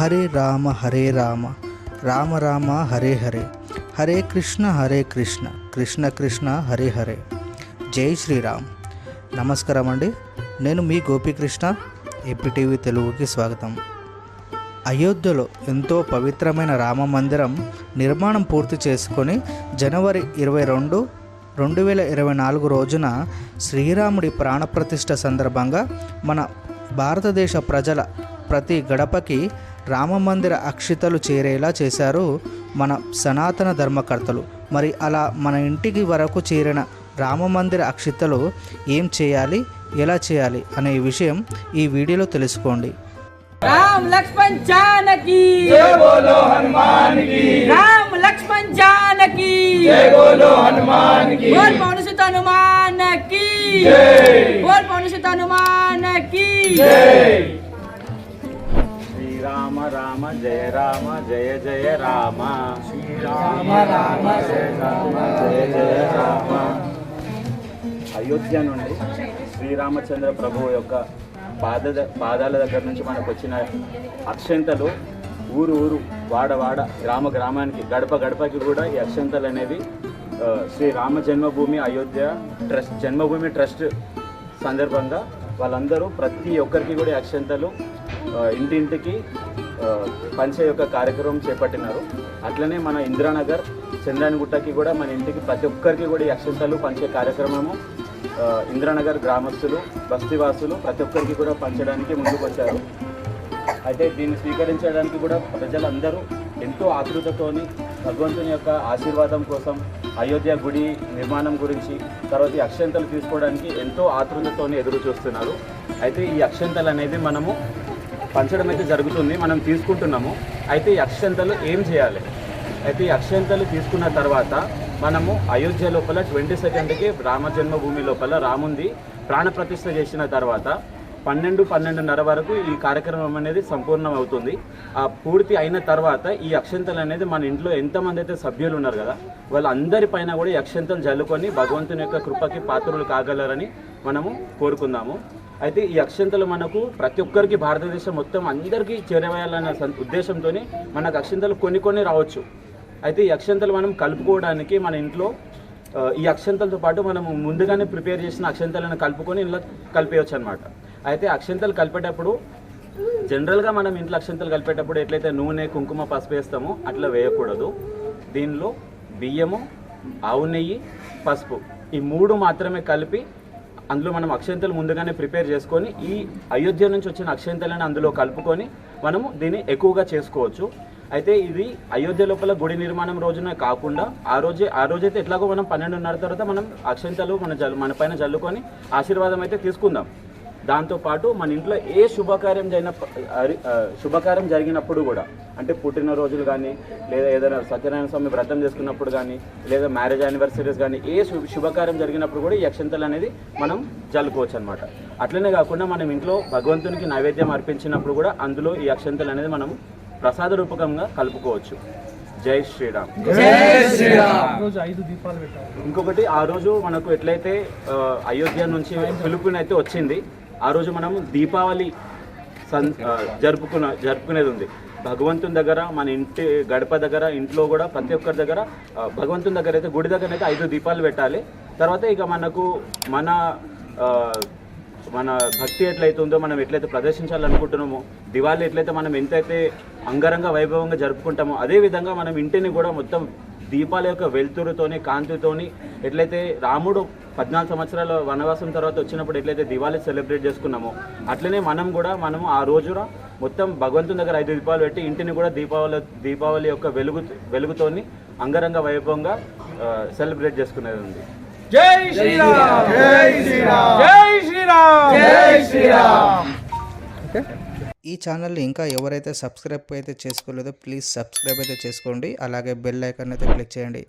హరే రామ హరే రామ రామ రామ హరే హరే హరే కృష్ణ హరే కృష్ణ కృష్ణ కృష్ణ హరే హరే. జై శ్రీరామ్. నమస్కారం అండి. నేను మీ గోపీకృష్ణ ఏపీటీవీ తెలుగుకి స్వాగతం. అయోధ్యలో ఎంతో పవిత్రమైన రామ మందిరం నిర్మాణం పూర్తి చేసుకొని జనవరి ఇరవై రెండు రెండు వేల ఇరవై నాలుగు రోజున శ్రీరాముడి ప్రాణప్రతిష్ఠ సందర్భంగా మన భారతదేశ ప్రజల ప్రతి గడపకి రామమందిర అక్షితలు చేరేలా చేశారు మన సనాతన ధర్మకర్తలు. మరి అలా మన ఇంటికి వరకు చేరిన రామమందిర అక్షితలు ఏం చేయాలి? ఎలా చేయాలి? అనే విషయం ఈ వీడియోలో తెలుసుకోండి. రామ్ లక్ష్మణ్ జానకి! బోలో హనుమాన్కి రామ్ లక్ష్మణ్ జానకి! బోలో హనుమాన్కి బోల్ హనుమాన్కి బోల్ హనుమాన్కి శ్రీరామ రామ జయ రామ జయ జయ రామ. శ్రీరామ రామ జయ రామ జయ జయ రామ. అయోధ్య నుండి శ్రీరామచంద్ర ప్రభువు యొక్క పాద పాదాల దగ్గర నుంచి మనకు వచ్చిన అక్షంతలు ఊరు ఊరు వాడ వాడ గ్రామ గ్రామానికి గడప గడపకి కూడా ఈ అక్షంతలు అనేవి శ్రీ రామ జన్మభూమి అయోధ్య ట్రస్ట్ జన్మభూమి ట్రస్ట్ సందర్భంగా వాళ్ళందరూ ప్రతి ఒక్కరికి కూడా ఈ అక్షంతలు ఇంటింటికి పంచే యొక్క కార్యక్రమం చేపట్టినారు. అట్లనే మన ఇందిరానగర్ చంద్రానిగుట్టకి కూడా మన ఇంటికి ప్రతి ఒక్కరికి కూడా ఈ అక్షంతలు పంచే కార్యక్రమము ఇందిరానగర్ గ్రామస్తులు బస్తీవాసులు ప్రతి ఒక్కరికి కూడా పంచడానికి ముందుకు వచ్చారు అయితే దీన్ని స్వీకరించడానికి కూడా ప్రజలందరూ ఎంతో ఆతృతతోని భగవంతుని యొక్క ఆశీర్వాదం కోసం అయోధ్య గుడి నిర్మాణం గురించి తర్వాత ఈ అక్షంతలు తీసుకోవడానికి ఎంతో ఆతృతతోని ఎదురు చూస్తున్నారు అయితే ఈ అక్షంతలు అనేది మనము పంచడం అయితే జరుగుతుంది మనం తీసుకుంటున్నాము. అయితే ఈ అక్షంతలు ఏం చేయాలి? అయితే ఈ అక్షంతలు తీసుకున్న తర్వాత మనము అయోధ్య లోపల ట్వంటీ సెకండ్కి రామ జన్మభూమి లోపల రాముంది ప్రాణప్రతిష్ఠ చేసిన తర్వాత పన్నెండు పన్నెండున్నర వరకు ఈ కార్యక్రమం అనేది సంపూర్ణం అవుతుంది ఆ పూర్తి అయిన తర్వాత ఈ అక్షంతలు అనేది మన ఇంట్లో ఎంతమంది అయితే సభ్యులు ఉన్నారు కదా వాళ్ళందరి పైన కూడా ఈ అక్షంతలు జల్లుకొని భగవంతుని యొక్క కృపకి పాత్రలు కాగలరని మనము కోరుకుందాము. అయితే ఈ అక్షంతలు మనకు ప్రతి ఒక్కరికి భారతదేశం మొత్తం అందరికీ చేరవేయాలనే ఉద్దేశంతో మనకు అక్షంతలు కొన్ని కొన్ని రావచ్చు. అయితే ఈ అక్షంతలు మనం కలుపుకోవడానికి మన ఇంట్లో ఈ అక్షంతలతో పాటు మనం ముందుగానే ప్రిపేర్ చేసిన అక్షంతలను కలుపుకొని ఇంట్లో కలిపేయచ్చు అనమాట అయితే అక్షంతలు కలిపేటప్పుడు జనరల్గా మనం ఇంట్లో అక్షంతలు కలిపేటప్పుడు ఎట్లయితే నూనె కుంకుమ పసుపు వేస్తామో అట్లా వేయకూడదు. దీనిలో బియ్యము ఆవు నెయ్యి పసుపు ఈ మూడు మాత్రమే కలిపి అందులో మనం అక్షంతలు ముందుగానే ప్రిపేర్ చేసుకొని ఈ అయోధ్య నుంచి వచ్చిన అక్షంతలను అందులో కలుపుకొని మనము దీన్ని ఎక్కువగా చేసుకోవచ్చు. అయితే ఇది అయోధ్య లోపల గుడి నిర్మాణం రోజున కాకుండా ఆ రోజే ఆ రోజైతే ఎట్లాగో మనం పన్నెండున్నర తర్వాత మనం అక్షంతలు మన జల్ మన పైన జల్లుకొని ఆశీర్వాదం అయితే తీసుకుందాం. దాంతోపాటు మన ఇంట్లో ఏ శుభకార్యం జరిగిన శుభకార్యం జరిగినప్పుడు కూడా అంటే పుట్టినరోజులు కానీ లేదా ఏదైనా సత్యనారాయణ స్వామి వ్రతం చేసుకున్నప్పుడు కానీ లేదా మ్యారేజ్ యానివర్సరీస్ కానీ ఏ శుభ శుభకార్యం జరిగినప్పుడు కూడా ఈ అక్షంతలు అనేది మనం జల్లుకోవచ్చు అనమాట అట్లనే కాకుండా మనం ఇంట్లో భగవంతునికి నైవేద్యం అర్పించినప్పుడు కూడా అందులో ఈ అక్షంతలు అనేది మనం ప్రసాద రూపకంగా కలుపుకోవచ్చు. జై శ్రీరామ్. జై శ్రీరామ్. ఇంకొకటి ఆ రోజు మనకు ఎట్లయితే అయోధ్య నుంచి పిలుపునైతే వచ్చింది ఆ రోజు మనం దీపావళి సన్ జరుపుకున్న జరుపుకునేది ఉంది భగవంతుని దగ్గర మన ఇంటి గడప దగ్గర ఇంట్లో కూడా ప్రతి ఒక్కరి దగ్గర భగవంతుని దగ్గర అయితే గుడి దగ్గర అయితే ఐదు దీపాలు పెట్టాలి. తర్వాత ఇక మనకు మన మన భక్తి ఎట్లయితే ఉందో మనం ఎట్లయితే ప్రదర్శించాలనుకుంటున్నామో దివాళీ ఎట్లయితే మనం ఎంతైతే అంగరంగ వైభవంగా జరుపుకుంటామో అదే విధంగా మనం ఇంటిని కూడా మొత్తం దీపాల యొక్క వెలుతురుతోని కాంతితోని ఎట్లయితే రాముడు పద్నాలుగు సంవత్సరాల వనవాసం తర్వాత వచ్చినప్పుడు ఎట్లయితే దివాళీ సెలబ్రేట్ చేసుకున్నామో అట్లనే మనం కూడా మనము ఆ రోజున మొత్తం భగవంతుని దగ్గర ఐదు దీపాలు పెట్టి ఇంటిని కూడా దీపావళి దీపావళి యొక్క వెలుగు వెలుగుతోని అంగరంగ వైభవంగా సెలబ్రేట్ చేసుకునేది ఉంది జై శ్రీరామ్! జై శ్రీరామ్! జై శ్రీరామ్! జై శ్రీరామ్! ఈ ఛానల్ని ఇంకా ఎవరైతే సబ్స్క్రైబ్ అయితే చేసుకోలేదో ప్లీజ్ సబ్స్క్రైబ్ అయితే చేసుకోండి. అలాగే బెల్ ఐకాన్ అయితే క్లిక్ చేయండి.